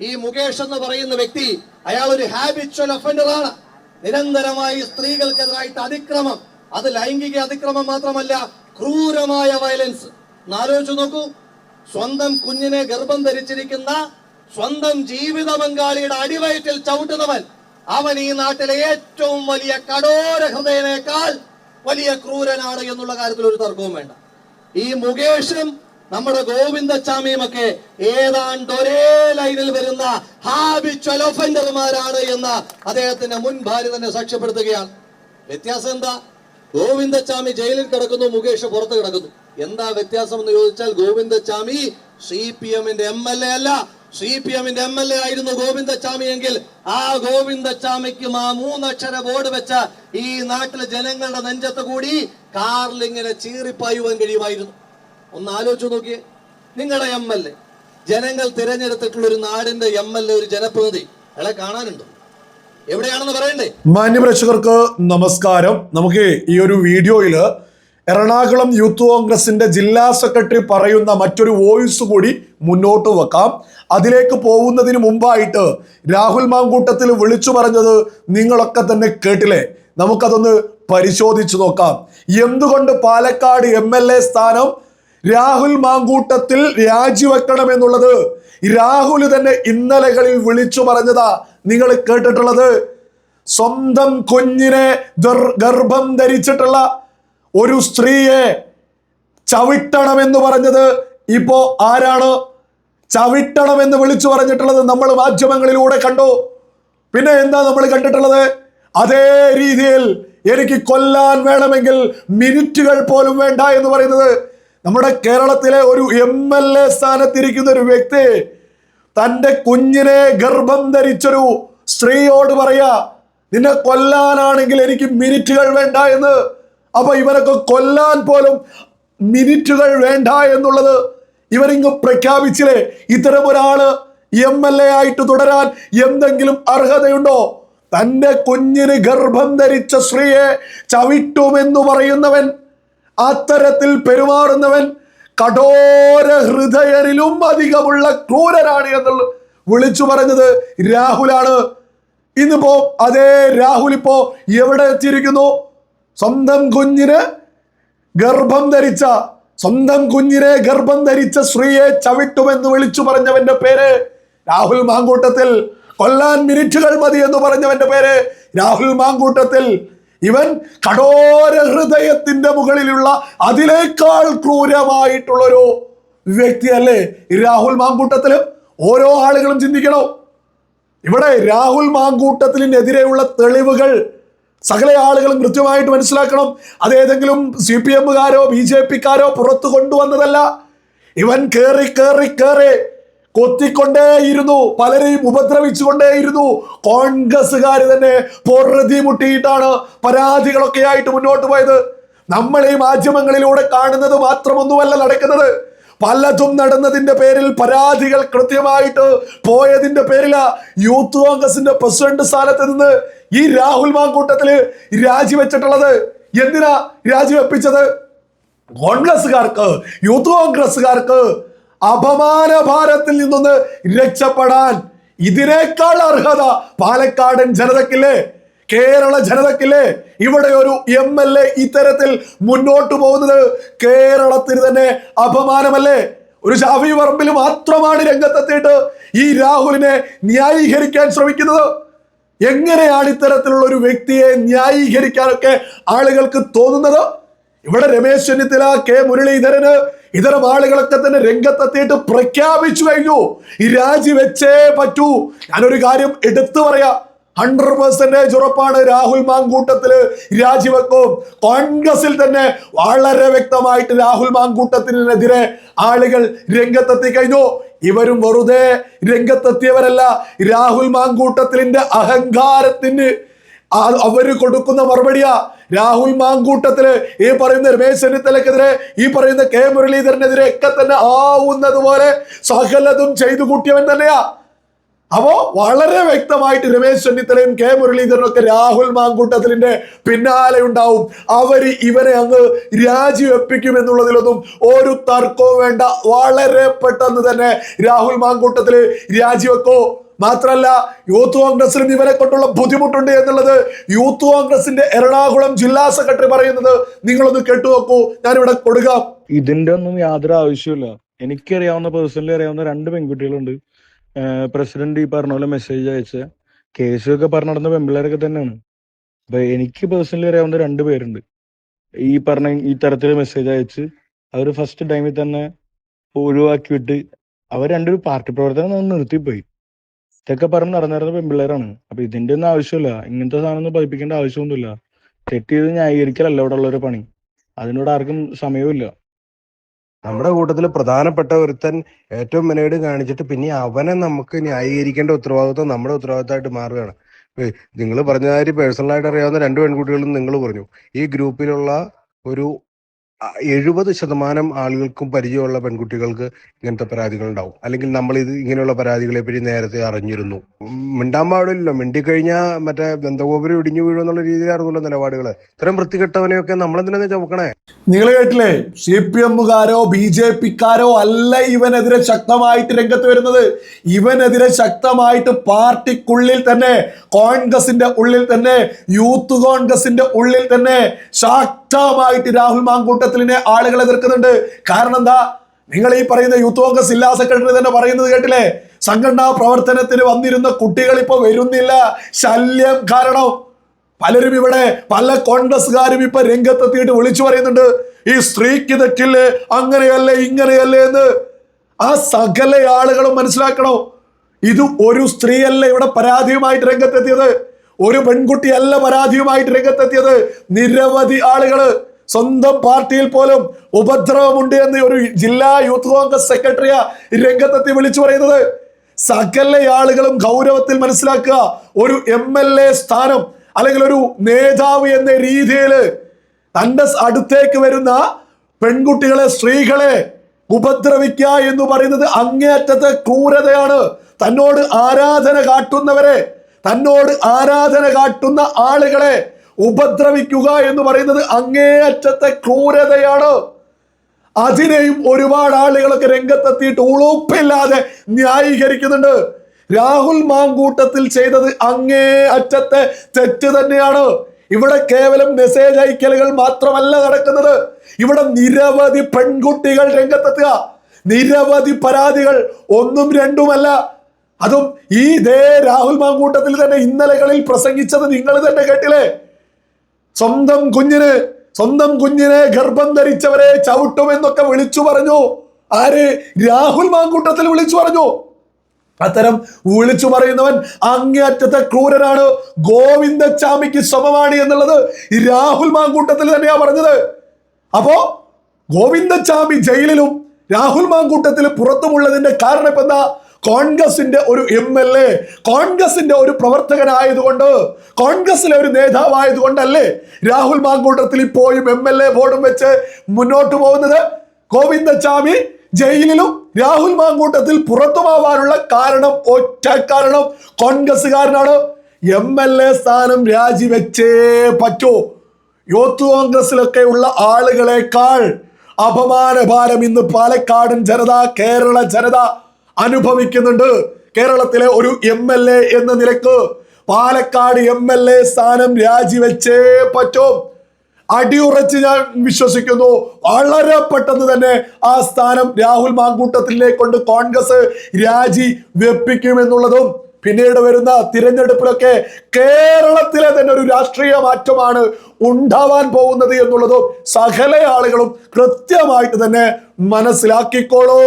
ഈ മുകേഷ് എന്ന് പറയുന്ന വ്യക്തി അയാൾ ഒരു ഹാബിച്വൽ ഒഫൻഡർ ആണ്. നിരന്തരമായി സ്ത്രീകൾക്കെതിരായിട്ട് അതിക്രമം. അത് ലൈംഗിക അതിക്രമം മാത്രമല്ല ക്രൂരമായ വയലൻസ് ആലോചിച്ചു നോക്കൂ. സ്വന്തം കുഞ്ഞിനെ ഗർഭം ധരിച്ചിരിക്കുന്ന സ്വന്തം ജീവിത പങ്കാളിയുടെ അടിവയറ്റിൽ ചവിട്ടുന്നവൻ അവൻ ഈ നാട്ടിലെ ഏറ്റവും വലിയ കടോര ഹൃദയനേക്കാൾ വലിയ ക്രൂരനാണ് എന്നുള്ള കാര്യത്തിൽ ഒരു തർക്കവും വേണ്ട. ഈ മുകേഷും നമ്മുടെ ഗോവിന്ദച്ചാമിയുമൊക്കെ ഏതാണ്ട് ഒരേ ലൈനിൽ വരുന്ന ഹാബിച്വൽ ഒഫൻഡർമാരാണ് എന്ന് അദ്ദേഹത്തിന്റെ മുൻ ഭാര്യ തന്നെ സാക്ഷ്യപ്പെടുത്തുകയാണ്. വ്യത്യാസം എന്താ? ഗോവിന്ദച്ചാമി ജയിലിൽ കിടക്കുന്നു മുകേഷ് പുറത്ത് കിടക്കുന്നു. എന്താ വ്യത്യാസം എന്ന് ചോദിച്ചാൽ ഗോവിന്ദച്ചാമി സി പി എമ്മിന്റെ എം എൽ എ അല്ല. സി പി എമ്മിന്റെ എം എൽ എ ആയിരുന്നു ഗോവിന്ദച്ചാമി എങ്കിൽ ആ ഗോവിന്ദച്ചാമിക്കും ആ മൂന്നക്ഷര ബോർഡ് വെച്ച ഈ നാട്ടിലെ ജനങ്ങളുടെ നെഞ്ചത്ത് കൂടി കാറിൽ ഇങ്ങനെ ചീറിപ്പായുവാൻ കഴിയുമായിരുന്നു. ഒന്ന് ആലോചിച്ച് നോക്കിയേ. നിങ്ങളുടെ എം എൽ എ ജനങ്ങൾ തിരഞ്ഞെടുത്തിട്ടുള്ള ഒരു നാടിന്റെ എം എൽ എ ഒരു ജനപ്രതിനിധി. അയാളെ കാണാനുണ്ടോ? എവിടെയാണെന്ന് പറയണ്ടേ? മാന്യപ്രേക്ഷകർക്ക് നമസ്കാരം. നമുക്ക് ഈ ഒരു വീഡിയോയിൽ എറണാകുളം യൂത്ത് കോൺഗ്രസിന്റെ ജില്ലാ സെക്രട്ടറി പറയുന്ന മറ്റൊരു വോയിസ് കൂടി മുന്നോട്ട് വെക്കാം. അതിലേക്ക് പോകുന്നതിന് മുമ്പായിട്ട് രാഹുൽ മാങ്കൂട്ടത്തിൽ വിളിച്ചു പറഞ്ഞത് നിങ്ങളൊക്കെ തന്നെ കേട്ടില്ലേ? നമുക്കതൊന്ന് പരിശോധിച്ചു നോക്കാം. എന്തുകൊണ്ട് പാലക്കാട് എം സ്ഥാനം രാഹുൽ മാങ്കൂട്ടത്തിൽ രാജിവെക്കണം എന്നുള്ളത്. രാഹുൽ തന്നെ ഇന്നലകളിൽ വിളിച്ചു പറഞ്ഞതാ നിങ്ങൾ കേട്ടിട്ടുള്ളത്. സ്വന്തം കുഞ്ഞിനെ ഗർഭം ധരിച്ചിട്ടുള്ള ഒരു സ്ത്രീയെ ചവിട്ടണമെന്ന് പറഞ്ഞത് ഇപ്പോ ആരാണ്? ചവിട്ടണമെന്ന് വിളിച്ചു പറഞ്ഞിട്ടുള്ളത് നമ്മൾ മാധ്യമങ്ങളിലൂടെ കണ്ടു. പിന്നെ എന്താ നമ്മൾ കണ്ടിട്ടുള്ളത്? അതേ രീതിയിൽ എനിക്ക് കൊല്ലാൻ വേണമെങ്കിൽ മിനിറ്റുകൾ പോലും വേണ്ട എന്ന് പറയുന്നത് നമ്മുടെ കേരളത്തിലെ ഒരു എം എൽ എ സ്ഥാനത്തിരിക്കുന്ന ഒരു വ്യക്തി തന്റെ കുഞ്ഞിനെ ഗർഭം ധരിച്ചൊരു സ്ത്രീയോട് പറയാ നിന്നെ കൊല്ലാനാണെങ്കിൽ എനിക്ക് മിനിറ്റുകൾ വേണ്ട എന്ന്. അപ്പൊ ഇവരൊക്കെ കൊല്ലാൻ പോലും മിനിറ്റുകൾ വേണ്ട എന്നുള്ളത് ഇവരിങ്ങ് പ്രഖ്യാപിച്ചില്ലേ? ഇത്തരം ഒരാൾ എം എൽ എ ആയിട്ട് തുടരാൻ എന്തെങ്കിലും അർഹതയുണ്ടോ? തന്റെ കുഞ്ഞിന് ഗർഭം ധരിച്ച സ്ത്രീയെ ചവിട്ടുമെന്ന് പറയുന്നവൻ അത്തരത്തിൽ പെരുമാറുന്നവൻ കഠോര ഹൃദയരിലും അധികമുള്ള ക്രൂരനാണ് എന്നുള്ള വിളിച്ചു പറഞ്ഞത് രാഹുലാണ്. ഇന്നിപ്പോ അതേ രാഹുൽ ഇപ്പോ എവിടെ എത്തിയിരിക്കുന്നു? സ്വന്തം കുഞ്ഞിന് ഗർഭം ധരിച്ച സ്വന്തം കുഞ്ഞിനെ ഗർഭം ധരിച്ച സ്ത്രീയെ ചവിട്ടുമെന്ന് വിളിച്ചു പറഞ്ഞവന്റെ പേര് രാഹുൽ മാങ്കൂട്ടത്തിൽ. കൊല്ലാൻ മിനിറ്റുകൾ മതി എന്ന് പറഞ്ഞവന്റെ പേര് രാഹുൽ മാങ്കൂട്ടത്തിൽ. ഇവൻ കഠോര ഹൃദയത്തിന്റെ മുകളിലുള്ള അതിനേക്കാൾ ക്രൂരമായിട്ടുള്ളൊരു വ്യക്തിയല്ലേ രാഹുൽ മാങ്കൂട്ടത്തിലും? ഓരോ ആളുകളും ചിന്തിക്കണം. ഇവിടെ രാഹുൽ മാങ്കൂട്ടത്തിനെതിരെയുള്ള തെളിവുകൾ സകല ആളുകളും കൃത്യമായിട്ട് മനസ്സിലാക്കണം. അത് ഏതെങ്കിലും സി പി എമ്മുകാരോ ബി ജെ പിക്കാരോ പുറത്തു കൊണ്ടുവന്നതല്ല. ഇവൻ കേറി കേറി കേറി. കൊത്തിക്കൊണ്ടേയിരുന്നു. പലരെയും ഉപദ്രവിച്ചുകൊണ്ടേയിരുന്നു. കോൺഗ്രസ്സുകാർ തന്നെ പൊറുതി മുട്ടിയിട്ടാണ് പരാതികളൊക്കെ ആയിട്ട് മുന്നോട്ട് പോയത്. നമ്മൾ ഈ മാധ്യമങ്ങളിലൂടെ കാണുന്നത് മാത്രമൊന്നുമല്ല നടക്കുന്നത്. പലതും നടന്നതിന്റെ പേരിൽ പരാതികൾ കൃത്യമായിട്ട് പോയതിന്റെ പേരിലാ യൂത്ത് കോൺഗ്രസിന്റെ പ്രസിഡന്റ് സ്ഥാനത്ത് നിന്ന് ഈ രാഹുൽ മാങ്കൂട്ടത്തിൽ രാജിവെച്ചിട്ടുള്ളത്. എന്തിനാ രാജിവെപ്പിച്ചത്? കോൺഗ്രസ്സുകാർക്ക് യൂത്ത് കോൺഗ്രസ്സുകാർക്ക് അപമാന ഭാരത്തിൽ നിന്നൊന്ന് രക്ഷപ്പെടാൻ ഇതിനേക്കാൾ അർഹത പാലക്കാടൻ ജനതക്കില്ലേ കേരള ജനതക്കില്ലേ ഇവിടെ ഒരു എം എൽ എ ഇത്തരത്തിൽ മുന്നോട്ട് പോകുന്നത് കേരളത്തിന് തന്നെ അപമാനമല്ലേ? ഒരു ഷാഫി പറമ്പിൽ മാത്രമാണ് രംഗത്തെത്തിയിട്ട് ഈ രാഹുലിനെ ന്യായീകരിക്കാൻ ശ്രമിക്കുന്നത്. എങ്ങനെയാണ് ഇത്തരത്തിലുള്ള ഒരു വ്യക്തിയെ ന്യായീകരിക്കാനൊക്കെ ആളുകൾക്ക് തോന്നുന്നത്? ഇവിടെ രമേശ് ചെന്നിത്തല കെ മുരളീധരന് ഇത്തരം ആളുകളൊക്കെ തന്നെ രംഗത്തെത്തിയിട്ട് പ്രഖ്യാപിച്ചു കഴിഞ്ഞു. ഈ രാജി വെച്ചേ പറ്റൂ. ഞാനൊരു കാര്യം എടുത്തു പറയാം. ഹൺഡ്രഡ് പെർസെന്റേജ് ഉറപ്പാണ് രാഹുൽ മാങ്കൂട്ടത്തിൽ രാജിവെക്കും കോൺഗ്രസിൽ തന്നെ വളരെ വ്യക്തമായിട്ട് രാഹുൽ മാങ്കൂട്ടത്തിനെതിരെ ആളുകൾ രംഗത്തെത്തി കഴിഞ്ഞു. ഇവരും വെറുതെ രംഗത്തെത്തിയവരല്ല. രാഹുൽ മാങ്കൂട്ടത്തിലിന്റെ അഹങ്കാരത്തിന് അവർ കൊടുക്കുന്ന മറുപടിയാ. രാഹുൽ മാങ്കൂട്ടത്തിൽ ഈ പറയുന്ന രമേശ് ചെന്നിത്തലക്കെതിരെ ഈ പറയുന്ന കെ മുരളീധരനെതിരെ ഒക്കെ തന്നെ ആവുന്നത് പോലെ സകലതും ചെയ്തു കൂട്ടിയവൻ തന്നെയാ. അപ്പോ വളരെ വ്യക്തമായിട്ട് രമേശ് ചെന്നിത്തലയും കെ മുരളീധരനും ഒക്കെ രാഹുൽ മാങ്കൂട്ടത്തിലിന്റെ പിന്നാലെ ഉണ്ടാവും. അവർ ഇവരെ അങ്ങ് രാജിവെപ്പിക്കും എന്നുള്ളതിലൊന്നും ഒരു തർക്കവും വേണ്ട. വളരെ പെട്ടെന്ന് തന്നെ രാഹുൽ മാങ്കൂട്ടത്തിൽ രാജിവെക്കോ. മാത്രല്ല യൂത്ത് കോൺഗ്രസിലും ഇവരെ കൊണ്ടുള്ള ബുദ്ധിമുട്ടുണ്ട് എന്നുള്ളത് യൂത്ത് കോൺഗ്രസിന്റെ എറണാകുളം ജില്ലാ സെക്രട്ടറി പറയുന്നത് നിങ്ങളൊന്ന് കേട്ടു നോക്കൂ. ഞാനിവിടെ കൊടുക്കാം. ഇതിന്റെ ഒന്നും യാതൊരു ആവശ്യമില്ല എനിക്കറിയാവുന്ന പേഴ്സണലി അറിയാവുന്ന രണ്ട് പെൺകുട്ടികളുണ്ട്. പ്രസിഡന്റ് ഈ പറഞ്ഞ പോലെ മെസ്സേജ് അയച്ച കേസൊക്കെ പറഞ്ഞു നടന്ന പെൺപിള്ളേരൊക്കെ തന്നെയാണ്. അപ്പൊ എനിക്ക് പേഴ്സണലി അറിയാവുന്ന രണ്ട് പേരുണ്ട്. ഈ പറഞ്ഞ ഈ തരത്തിൽ മെസ്സേജ് അയച്ച് അവർ ഫസ്റ്റ് ടൈമിൽ തന്നെ ഒഴിവാക്കി വിട്ട് അവർ രണ്ടൊരു പാർട്ടി പ്രവർത്തനം നിർത്തിപ്പോയി. ഇതൊക്കെ പറഞ്ഞ് നടന്നിരുന്ന പെൺപിള്ളേരാണ്. അപ്പൊ ഇതിന്റെ ഒന്നും ആവശ്യമില്ല. ഇങ്ങനത്തെ സാധനം ഒന്നും പഠിപ്പിക്കേണ്ട ആവശ്യമൊന്നുമില്ല. തെറ്റ് ചെയ്ത് ന്യായീകരിക്കലല്ല ഇവിടെ ഉള്ളൊരു പണി. അതിനോട് ആർക്കും സമയവുമില്ല. നമ്മുടെ കൂട്ടത്തിൽ പ്രധാനപ്പെട്ട ഒരുത്തൻ ഏറ്റവും മെനേട് കാണിച്ചിട്ട് പിന്നെ അവനെ നമുക്ക് ന്യായീകരിക്കേണ്ട ഉത്തരവാദിത്വം നമ്മുടെ ഉത്തരവാദിത്തമായിട്ട് മാറുകയാണ്. നിങ്ങൾ പറഞ്ഞ കാര്യം പേഴ്സണലായിട്ട് അറിയാവുന്ന രണ്ട് പെൺകുട്ടികളും നിങ്ങൾ പറഞ്ഞു. ഈ ഗ്രൂപ്പിലുള്ള ഒരു എഴുപത് ശതമാനം ആളുകൾക്കും പരിചയമുള്ള പെൺകുട്ടികൾക്ക് ഇങ്ങനത്തെ പരാതികൾ ഉണ്ടാവും അല്ലെങ്കിൽ നമ്മൾ ഇത് ഇങ്ങനെയുള്ള പരാതികളെ പറ്റി നേരത്തെ അറിഞ്ഞിരുന്നു. മിണ്ടാൻ പാടില്ലല്ലോ. മിണ്ടിക്കഴിഞ്ഞാൽ മറ്റേ ബന്ധഗോപുരം ഇടിഞ്ഞു വീഴുമെന്നുള്ള രീതിയിലായിരുന്നല്ലോ നിലപാടുകൾ ഇത്രയും വൃത്തികെട്ടവനെയൊക്കെ നമ്മളെന്തിനാ ചുമക്കണേ നിങ്ങൾ കേട്ടില്ലേ? സി പി എമ്മുകാരോ ബി ജെ പിക്കാരോ അല്ല ഇവനെതിരെ ശക്തമായിട്ട് രംഗത്ത് വരുന്നത്. ഇവനെതിരെ ശക്തമായിട്ട് പാർട്ടിക്കുള്ളിൽ തന്നെ കോൺഗ്രസിന്റെ ഉള്ളിൽ തന്നെ യൂത്ത് കോൺഗ്രസിന്റെ ഉള്ളിൽ തന്നെ ശക്തമായിട്ട് രാഹുൽ മാങ്കൂട്ടത്തിലിനെ ആളുകൾ എതിർക്കുന്നുണ്ട് കാരണം എന്താ? നിങ്ങൾ ഈ പറയുന്ന യൂത്ത് കോൺഗ്രസ് ജില്ലാ സെക്രട്ടറി തന്നെ പറയുന്നത് കേട്ടില്ലേ? സംഘടനാ പ്രവർത്തനത്തിന് വന്നിരുന്ന കുട്ടികൾ ഇപ്പൊ വരുന്നില്ല. ശല്യം കാരണം. പലരും ഇവിടെ പല കോൺഗ്രസ്സുകാരും ഇപ്പൊ രംഗത്തെത്തിയിട്ട് വിളിച്ചു പറയുന്നുണ്ട്. ഈ സ്ത്രീക്ക് തെറ്റില്ലേ? അങ്ങനെയല്ലേ ഇങ്ങനെയല്ലേ എന്ന്. ആ സകല ആളുകളും മനസ്സിലാക്കണോ. ഇത് ഒരു സ്ത്രീയല്ല ഇവിടെ പരാതിയുമായിട്ട് രംഗത്തെത്തിയത്. ഒരു പെൺകുട്ടിയല്ല പരാതിയുമായിട്ട് രംഗത്തെത്തിയത്. നിരവധി ആളുകൾ സ്വന്തം പാർട്ടിയിൽ പോലും ഉപദ്രവമുണ്ട് എന്ന് ഒരു ജില്ലാ യൂത്ത് കോൺഗ്രസ് സെക്രട്ടറിയാ രംഗത്തെത്തി വിളിച്ചു പറയുന്നത്. സകല ആളുകളും ഗൗരവത്തിൽ മനസ്സിലാക്കുക ഒരു എം എൽ എ സ്ഥാനം അല്ലെങ്കിൽ ഒരു നേതാവ് എന്ന രീതിയിൽ തന്റെ അടുത്തേക്ക് വരുന്ന പെൺകുട്ടികളെ സ്ത്രീകളെ ഉപദ്രവിക്കുക എന്ന് പറയുന്നത് അങ്ങേയറ്റത്തെ ക്രൂരതയാണ്. തന്നോട് ആരാധന കാട്ടുന്നവരെ തന്നോട് ആരാധന കാട്ടുന്ന ആളുകളെ ഉപദ്രവിക്കുക എന്ന് പറയുന്നത് അങ്ങേയറ്റത്തെ ക്രൂരതയാണ്. അതിനെയും ഒരുപാട് ആളുകളൊക്കെ രംഗത്തെത്തിയിട്ട് ഉളുപ്പില്ലാതെ ന്യായീകരിക്കുന്നുണ്ട്. രാഹുൽ മാങ്കൂട്ടത്തിൽ ചെയ്തത് അങ്ങേ അറ്റത്തെ തെറ്റ് തന്നെയാണ്. ഇവിടെ കേവലം മെസ്സേജ് അയക്കലുകൾ മാത്രമല്ല നടക്കുന്നത്. ഇവിടെ നിരവധി പെൺകുട്ടികൾ രംഗത്തെത്തുക. നിരവധി പരാതികൾ ഒന്നും രണ്ടുമല്ല. അതും ഈ ദേ രാഹുൽ മാങ്കൂട്ടത്തിൽ തന്നെ ഇന്നലകളിൽ പ്രസംഗിച്ചത് നിങ്ങൾ തന്നെ കേട്ടില്ലേ? സ്വന്തം കുഞ്ഞിന് സ്വന്തം കുഞ്ഞിനെ ഗർഭം ധരിച്ചവരെ ചവിട്ടുമെന്നൊക്കെ വിളിച്ചു പറഞ്ഞു. ആര്? രാഹുൽ മാങ്കൂട്ടത്തിൽ വിളിച്ചു പറഞ്ഞു. അത്തരം വിളിച്ചു പറയുന്നവൻ അങ്ങേയറ്റത്തെ ക്രൂരനാണ്. ഗോവിന്ദച്ചാമിക്ക് സമമാണ് എന്നുള്ളത് രാഹുൽ മാങ്കൂട്ടത്തിൽ തന്നെയാ പറഞ്ഞത്. അപ്പോ ഗോവിന്ദച്ചാമി ജയിലിലും രാഹുൽ മാങ്കൂട്ടത്തിൽ പുറത്തുമുള്ളതിന്റെ കാരണം എന്താ? കോൺഗ്രസിന്റെ ഒരു എം എൽ എ കോൺഗ്രസിന്റെ ഒരു പ്രവർത്തകനായതുകൊണ്ട് കോൺഗ്രസിലെ ഒരു നേതാവായതുകൊണ്ടല്ലേ രാഹുൽ മാങ്കൂട്ടത്തിൽ ഇപ്പോഴും എം എൽ എ ബോർഡും വെച്ച് മുന്നോട്ട് പോകുന്നത്? ഗോവിന്ദച്ചാമി ജയിലിലും രാഹുൽ മാങ്കൂട്ടത്തിൽ പുറത്തുമാവാനുള്ള കാരണം ഒറ്റ കാരണം കോൺഗ്രസ്സുകാരനാണ്. എം എൽ എ സ്ഥാനം രാജിവെച്ചേ പറ്റൂ. യൂത്ത് കോൺഗ്രസിലൊക്കെ ഉള്ള ആളുകളെക്കാൾ അപമാനഭാരം ഇന്ന് പാലക്കാടൻ ജനത കേരള ജനത അനുഭവിക്കുന്നുണ്ട്. കേരളത്തിലെ ഒരു എം എൽ എ എന്ന നിലയ്ക്ക് പാലക്കാട് എം എൽ എ സ്ഥാനം രാജിവെച്ചേ പറ്റും. അടിയുറച്ച് ഞാൻ വിശ്വസിക്കുന്നു. വളരെ പെട്ടെന്ന് തന്നെ ആ സ്ഥാനം രാഹുൽ മാങ്കൂട്ടത്തിലേക്ക് കൊണ്ട് കോൺഗ്രസ് രാജി വെപ്പിക്കുമെന്നുള്ളതും പിന്നീട് വരുന്ന തിരഞ്ഞെടുപ്പിലൊക്കെ കേരളത്തിലെ തന്നെ ഒരു രാഷ്ട്രീയ മാറ്റമാണ് ഉണ്ടാവാൻ പോകുന്നത് എന്നുള്ളതും സകല ആളുകളും കൃത്യമായിട്ട് തന്നെ മനസ്സിലാക്കിക്കോളൂ.